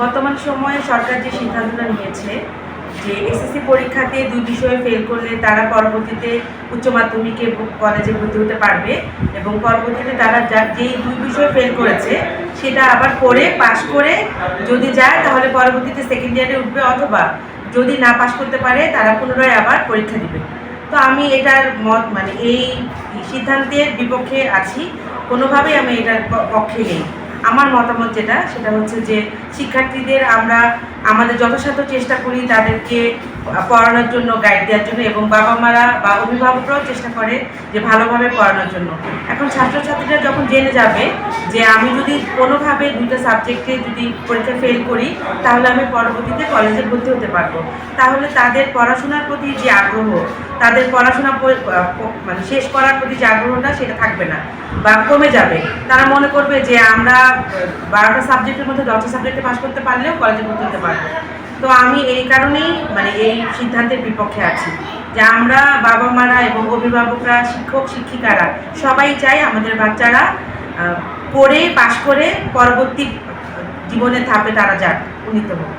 বর্তমান সময়ে সরকার যে সিদ্ধান্তটা নিয়েছে যে এসএসসি পরীক্ষাতে দুই বিষয়ে ফেল করলে তারা পরবর্তীতে উচ্চ মাধ্যমিকে কলেজে ভর্তি হতে পারবে এবং পরবর্তীতে তারা যা, যেই দুই বিষয়ে ফেল করেছে সেটা আবার পড়ে পাশ করে যদি যায় তাহলে পরবর্তীতে সেকেন্ড ইয়ারে উঠবে অথবা যদি না পাশ করতে পারে তারা পুনরায় আবার পরীক্ষা দিবে। তো আমি এটার মত মানে এই সিদ্ধান্তের বিপক্ষে আছি। কোনোভাবেই আমি এটার পক্ষে নেই। আমার মতামত যেটা সেটা হচ্ছে যে শিক্ষার্থীদের আমরা আমাদের যথাসাধ্য চেষ্টা করি তাদেরকে পড়ানোর জন্য গাইড দেওয়ার জন্য এবং বাবা মারা বা অভিভাবকরাও চেষ্টা করে যে ভালোভাবে পড়ানোর জন্য। এখন ছাত্রছাত্রীরা যখন জেনে যাবে যে আমি যদি কোনোভাবে দুইটা সাবজেক্টে যদি পরীক্ষা ফেল করি, তাহলে আমি পরবর্তীতে কলেজে ভর্তি হতে পারব। তাহলে তাদের পড়াশোনার প্রতি যে আগ্রহ, তাদের পড়াশোনা মানে শেষ করার প্রতি যে আগ্রহটা সেটা থাকবে না বা কমে যাবে। তারা মনে করবে যে আমরা বারোটা সাবজেক্টের মধ্যে দশটা সাবজেক্টে পাশ করতে পারলেও কলেজে ভর্তি হতে পারব। তো আমি এই কারণেই মানে এই সিদ্ধান্তের বিপক্ষে আছি যে আমরা বাবা মারা এবং অভিভাবকরা, শিক্ষক, শিক্ষিকারা সবাই চাই আমাদের বাচ্চারা পড়ে, পাশ করে পরবর্তী জীবনের ধাপে তারা যাক, উন্নীত হোক।